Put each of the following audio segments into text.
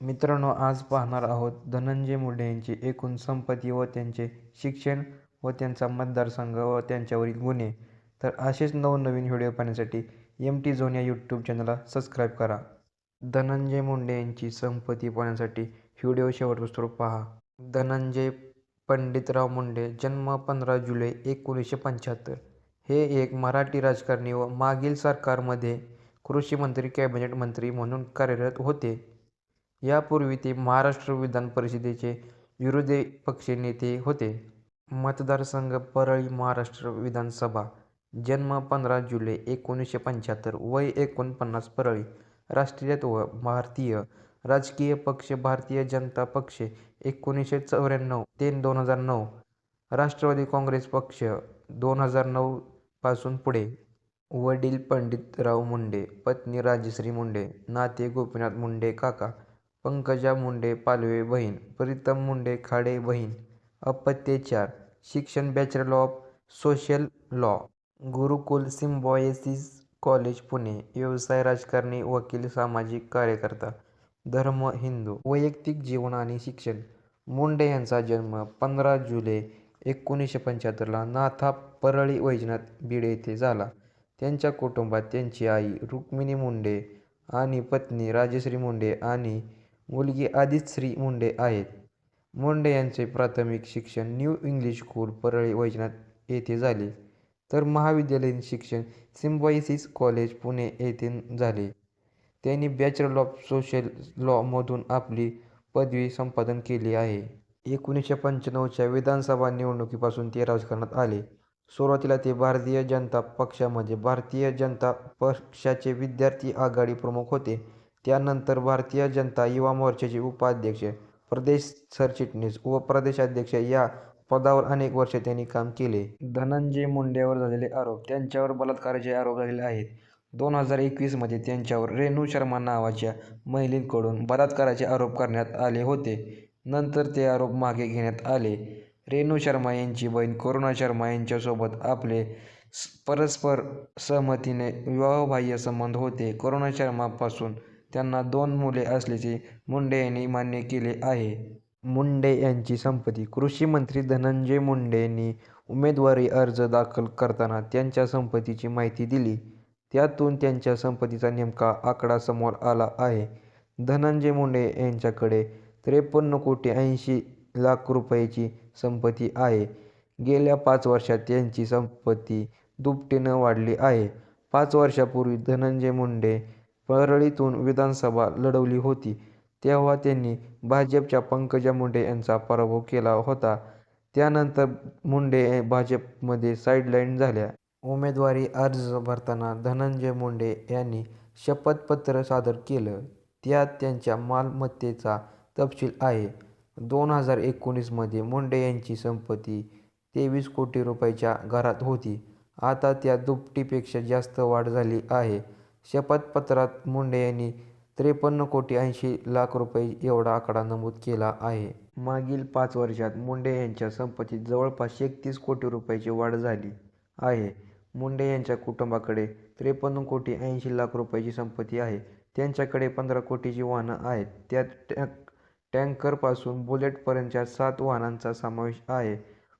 मित्रांनो आज पाहणार आहोत धनंजय मुंडे यांची एकूण संपत्ती व त्यांचे शिक्षण व त्यांचा मतदारसंघ व त्यांच्यावरील गुन्हे. तर असेच नवनवीन व्हिडिओ पाहण्यासाठी एम टी झोन या यूट्यूब चॅनलला सबस्क्राईब करा. धनंजय मुंडे यांची संपत्ती पाहण्यासाठी व्हिडिओ शेवटपासून पहा. धनंजय पंडितराव मुंडे जन्म पंधरा जुलै एकोणीसशे पंच्याहत्तर. हे एक मराठी राजकारणी व मागील सरकारमध्ये कृषी मंत्री कॅबिनेट मंत्री म्हणून कार्यरत होते. यापूर्वी ते महाराष्ट्र विधान परिषदेचे विरोधी पक्षनेते होते. मतदारसंघ परळी महाराष्ट्र विधानसभा जन्म पंधरा जुलै एकोणीसशे पंच्याहत्तर वय एकोणपन्नास परळी राष्ट्रीयत्व भारतीय राजकीय पक्ष भारतीय जनता पक्ष एकोणीसशे चौऱ्याण्णव ते दोन हजार नऊ राष्ट्रवादी काँग्रेस पक्ष दोन हजार नऊ पासून पुढे वडील पंडितराव मुंडे पत्नी राजश्री मुंडे नाते गोपीनाथ मुंडे काका पंकजा मुंडे पालवे बहीण प्रीतम मुंडे खाडे बहीण अपत्याचार शिक्षण bachelor of social law Gurukul Symbiosis college Pune व्यवसाय राजकारणी वकील सामाजिक कार्यकर्ता धर्म हिंदू वैयक्तिक जीवन आणि शिक्षण. मुंडे यांचा जन्म पंधरा जुलै एकोणीसशे पंच्याहत्तरला नाथा परळी वैजनाथ बीड येथे झाला. त्यांच्या कुटुंबात त्यांची आई रुक्मिणी मुंडे आणि पत्नी राजश्री मुंडे आणि मुलगी आदिश्री मुंडे आहेत. मुंडे यांचे प्राथमिक शिक्षण new English school Parli Vaijnath येथे झाले. तर महाविद्यालयीन शिक्षण सिम्बायसिस कॉलेज पुणे येथे झाले. त्यांनी बॅचलर ऑफ सोशल लॉमधून आपली पदवी संपादन केली आहे. एकोणीसशे पंच्याण्णवच्या विधानसभा निवडणुकीपासून ते राजकारणात आले. सुरुवातीला ते भारतीय जनता पक्षामध्ये भारतीय जनता पक्षाचे विद्यार्थी आघाडी प्रमुख होते. त्यानंतर भारतीय जनता युवा मोर्चाचे उपाध्यक्ष प्रदेश सरचिटणीस व प्रदेशाध्यक्ष या पदावर अनेक वर्षे त्यांनी काम केले. धनंजय मुंडेवर झालेले आरोप त्यांच्यावर बलात्काराचे आरोप झालेले आहेत. दोन हजार एकवीसमध्ये त्यांच्यावर रेणू शर्मा नावाच्या महिलेकडून बलात्काराचे आरोप करण्यात आले होते. नंतर ते आरोप मागे घेण्यात आले. रेणू शर्मा यांची बहीण करुणा शर्मा यांच्यासोबत आपले परस्पर सहमतीने विवाहबाह्य संबंध होते. करुणा शर्मापासून त्यांना दोन मुले असल्याचे मुंडे यांनी मान्य केले आहे. मुंडे यांची संपत्ती कृषी मंत्री धनंजय मुंडेंनी उमेदवारी अर्ज दाखल करताना त्यांच्या संपत्तीची माहिती दिली. त्यातून त्यांच्या संपत्तीचा नेमका आकडा समोर आला आहे. धनंजय मुंडे यांच्याकडे त्रेपन्न कोटी ऐंशी लाख रुपयाची संपत्ती आहे. गेल्या पाच वर्षात त्यांची संपत्ती दुपटीनं वाढली आहे. पाच वर्षापूर्वी धनंजय मुंडे परळीतून विधानसभा लढवली होती. तेव्हा त्यांनी भाजपच्या पंकजा मुंडे यांचा पराभव केला होता. त्यानंतर मुंडे भाजपमध्ये साईडलाईन झाल्या. उमेदवारी अर्ज भरताना धनंजय मुंडे यांनी शपथपत्र सादर केलं. त्यात त्यांच्या मालमत्तेचा तपशील आहे. दोन हजार एकोणीसमध्ये मुंडे यांची संपत्ती तेवीस कोटी रुपयाच्या घरात होती. आता त्या दुपटीपेक्षा जास्त वाढ झाली आहे. शपथपत्रात मुंडे यांनी त्रेपन्न कोटी ऐंशी लाख रुपये एवढा आकडा नमूद केला आहे. मागील पाच वर्षात मुंडे यांच्या संपत्तीत जवळपास एकतीस कोटी रुपयाची वाढ झाली आहे. मुंडे यांच्या कुटुंबाकडे त्रेपन्न कोटी ऐंशी लाख रुपयाची संपत्ती आहे. त्यांच्याकडे पंधरा कोटीची वाहनं आहेत. त्यात टॅ टँकरपासून बुलेटपर्यंतच्या सात वाहनांचा समावेश आहे.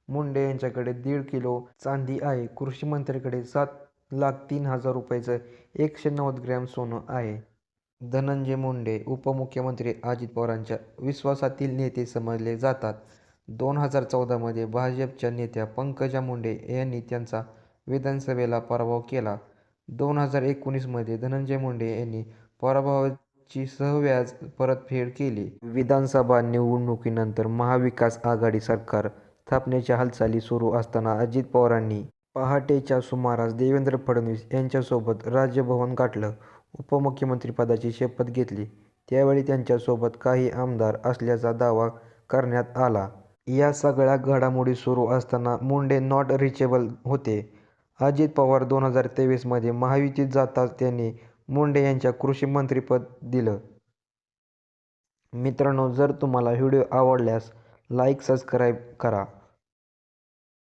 मुंडे यांच्याकडे दीड किलो चांदी आहे. कृषी मंत्र्यांकडे सात लाख तीन हजार रुपयाचं एकशे नव्वद ग्रॅम सोनं आहे. धनंजय मुंडे उपमुख्यमंत्री अजित पवारांच्या विश्वासातील नेते समजले जातात. दोन हजार चौदामध्ये भाजपच्या नेत्या पंकजा मुंडे यांनी त्यांचा विधानसभेला पराभव केला. दोन हजार एकोणीसमध्ये धनंजय मुंडे यांनी पराभवाची सहव्याज परतफेड केली. विधानसभा निवडणुकीनंतर महाविकास आघाडी सरकार स्थापनेच्या हालचाली सुरू असताना अजित पवारांनी पहाटेच्या सुमारास देवेंद्र फडणवीस यांच्यासोबत राजभवन गाठलं उपमुख्यमंत्रीपदाची शपथ घेतली. त्यावेळी त्यांच्यासोबत काही आमदार असल्याचा दावा करण्यात आला. या सगळ्या घडामोडी सुरू असताना मुंडे नॉट रिचेबल होते. अजित पवार दोन हजार तेवीसमध्ये महायुतीत जाताच त्यांनी मुंडे यांच्या कृषी मंत्रीपद दिलं. मित्रांनो जर तुम्हाला व्हिडिओ आवडल्यास लाईक सबस्क्राईब करा.